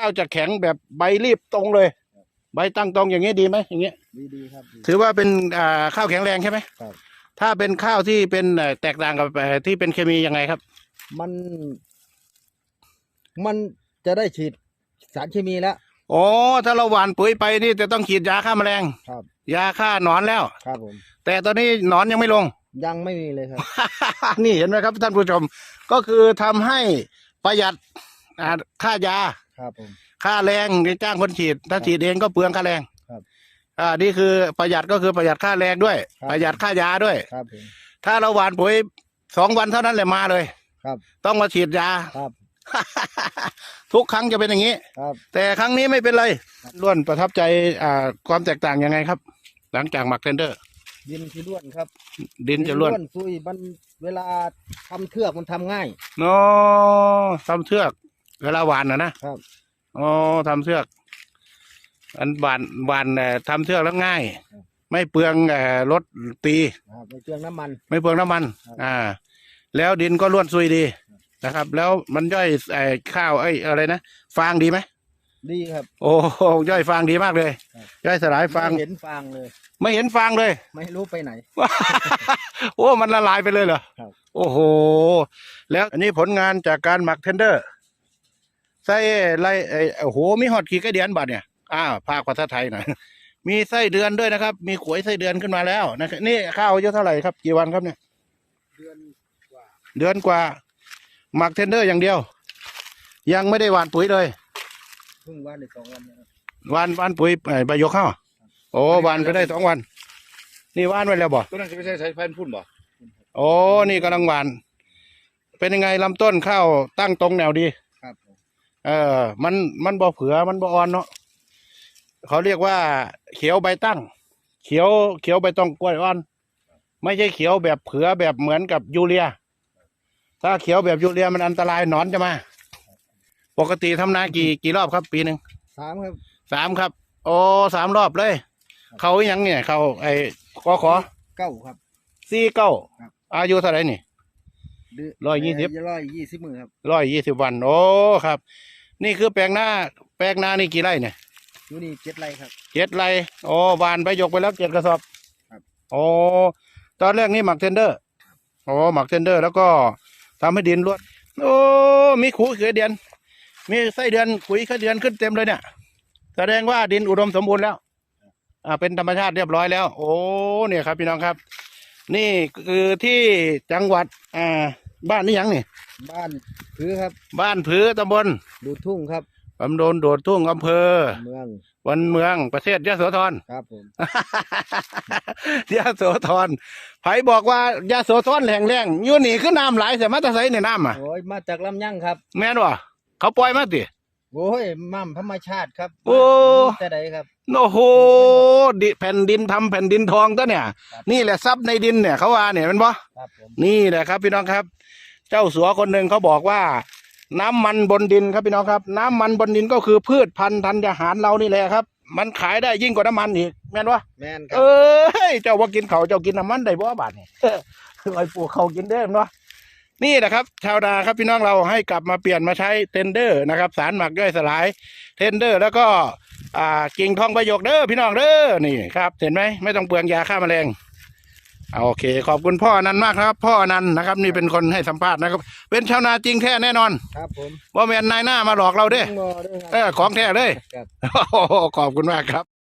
ข้าวจะแข็งแบบใบรีบตรงเลย ใบตั้งตรงอย่างนี้ดีไหมอย่างเงี้ยดีดีครับดี ถือว่าเป็นอ่าข้าวแข็งแรงใช่ไหมครับ ถ้าเป็นข้าวที่เป็นเอ่อแตกต่างกับเอ่อที่เป็นเคมียังไงครับ มัน มันจะได้ฉีดสารเคมีแล้วโอ้ถ้าเราหว่านปุ๋ยไปนี่จะต้องฉีดยาฆ่าแมลงครับ ยาฆ่าหนอนแล้ว ครับผม แต่ตอนนี้หนอนยังไม่ลง ยังไม่มีเลยครับ นี่เห็นไหมครับท่านผู้ชม ก็คือทำให้ประหยัดอ่าค่ายา ครับผม ค่าแรงที่จ้างคนฉีด ถ้าฉีดเองก็เปลืองค่าแรงครับอ่านี่คือประหยัดก็คือประหยัดค่าแรงด้วย ครับ ประหยัดค่ายาด้วย ครับผม ถ้าเราหว่านปุ๋ยสองวันเท่านั้นแหละมาเลย ครับ ต้องมาฉีดยา ครับ ทุกครั้งจะเป็นอย่างนี้ ครับ แต่ครั้งนี้ไม่เป็นไรล้วนประทับใจอ่าความแตกต่างยังไงครับ หลังจากหมักเทนเดอร์ ดินที่ล้วนครับดินจะล้วนซุยมันเวลาทำเทือกมันทำง่ายโอ้ทำเทือก เวลาหวานนะนะครับ อ๋อทำเทือก อันหวานหวานเอ่อทำเทือกแล้วง่ายไม่เปลืองเอ่อรถตี ครับในเครื่องน้ำมัน ไม่เปลืองน้ำมัน ครับ อ่า แล้วดินก็ล้วนซุยดีนะครับ แล้วมันย่อยไอ้ข้าวไอ้อะไรนะ ฟางดีไหม ดีครับ โอ้โหย่อยฟางดีมากเลย ครับ ย่อยสลายฟาง ไม่เห็นฟางเลย ไม่เห็นฟางเลย ไม่รู้ไปไหน โอ้ มันละลายไปเลยเหรอ ครับ โอ้โห แล้วอันนี้ผลงานจากการหมักเทนเดอร์ ไส้ไรไอ้โอ้โหมีหอดขี่ไก่เดือนบัดเนี่ยอ้าวภาคภาษาไทยหน่อยมีไส้เดือนด้วยนะครับ มีขวยไส้เดือนขึ้นมาแล้วนะครับนี่ข้าวอายุเท่าไหร่ครับ กี่วันครับเนี่ย เดือนกว่าเดือนกว่าหมักเทนเดอร์อย่างเดียว ยังไม่ได้หว่านปุ๋ยเลยเพิ่งว่าได้สองวันนะครับหว่านหว่านปุ๋ยไอ้ใบยกข้าวโอ้หว่านไปได้สองวัน นี่หว่านไว้แล้วบ่ตัวนั้นจะไม่ใช่สายพันธุ์พุ่นบ่โอ้นี่กำลังหวาน เป็นยังไงลำต้นข้าวตั้งตรงแนวดีครับผม เออ มันมันบ่เผือมันบ่อ่อนเนาะเขาเรียกว่า เขียวใบตั้ง เขียวเขียวใบตองกล้วยอ่อน ไม่ใช่เขียวแบบเผือแบบเหมือนกับยูเรีย ถ้าเขียวแบบยูเรียมันอันตรายหนอนจะมา ปกติทำนากี่กี่รอบครับ ปีหนึ่งสามครับสามครับ โอ้สามรอบเลย เขาอยังเนี่ย เขาไอ้ขอขอเก้าครับ สี่เก้าครับ อายุเท่าไหร่นี่ เดืนร้อยยี่สิบร้อยยี่สิบมือครับร้อยยี่สิบวัน โอ้ครับ นี่คือแปลงหน้า แปลงหน้านี่กี่ไร่เนี่ยอยู่นี่เจ็ดไร่ครับเจ็ดไร่โอ้บานไปยกไปแล้วเจ็ดกระสอบครับโอ้ตอนแรกนี่หมักเทนเดอร์โอ้หมักเทนเดอร์ แล้วก็ทำให้ดินร่วนโอ้มีขุยเขือเดือน มีไส้เดือนขุยเขือเดือนขึ้นเต็มเลยเนี่ยแสดงว่าดินอุดมสมบูรณ์แล้วอ่าเป็นธรรมชาติเรียบร้อยแล้ว โอ้เนี่ยครับพี่น้องครับ นี่คือที่จังหวัดอ่า บ้านนี่ยังนี่ บ้านพื้อครับบ้านผือตำบลดูทุ่งครับตำบลโดดทุ่งอำเภอ เมืองวันเมืองประเทศยะโสธร ครับผม ยะโสธรไผบอกว่ายะโสธรแหล่งแรงอยู่นี่คือน้ำไหลแต่มาแตะไสในน้ำอะโอ้ยมาจากลำยั่งครับ แม่นวะเขาปล่อยมาติ โอ้ยมั่มธรรมชาติครับโอ้ แต่ใดครับ โอ้โหดิแผ่นดินทำแผ่นดินทองตัวเนี่ยครับนี่แหละทรัพย์ในดินเนี่ยเขาว่าเนี่ยแมันบ่ ครับผมนี่แหละครับพี่น้องครับ เจ้าสัวคนหนึ่งเขาบอกว่า น้ำมันบนดินครับพี่น้องครับ น้ำมันบนดินก็คือพืชพันธุ์ธัญญาหารเรานี่แหละครับ มันขายได้ยิ่งกว่าน้ำมันอีกแม่นวะแม่นคเอรับ้ยเจ้าว่ากินเขาวเจ้ากินน้ำมันได้บ่บาทนี่ ไอ้ปูเขากินได้เนาะ นี่นะครับ ชาวนาครับพี่น้องเราให้กลับมาเปลี่ยนมาใช้เทนเดอร์นะครับ สารหมักย่อยสลายเทนเดอร์ แล้วก็อ่ากิ่งทองประโยคเด้อพี่น้องเด้อนี่ครับเห็นไหมไม่ต้องเปลืองยาฆ่าแมลงเอาโอเค ขอบคุณพ่ออนันต์มากครับ พ่ออนันต์นะครับ นี่เป็นคนให้สัมภาษณ์นะครับ เป็นชาวนาจริงแท้แน่นอนครับผมว่าแมนนายหน้ามาหลอกเราเด้งอด้วยคเอรับอของแท้เลยครับโอ้โหขอบคุณมากครับ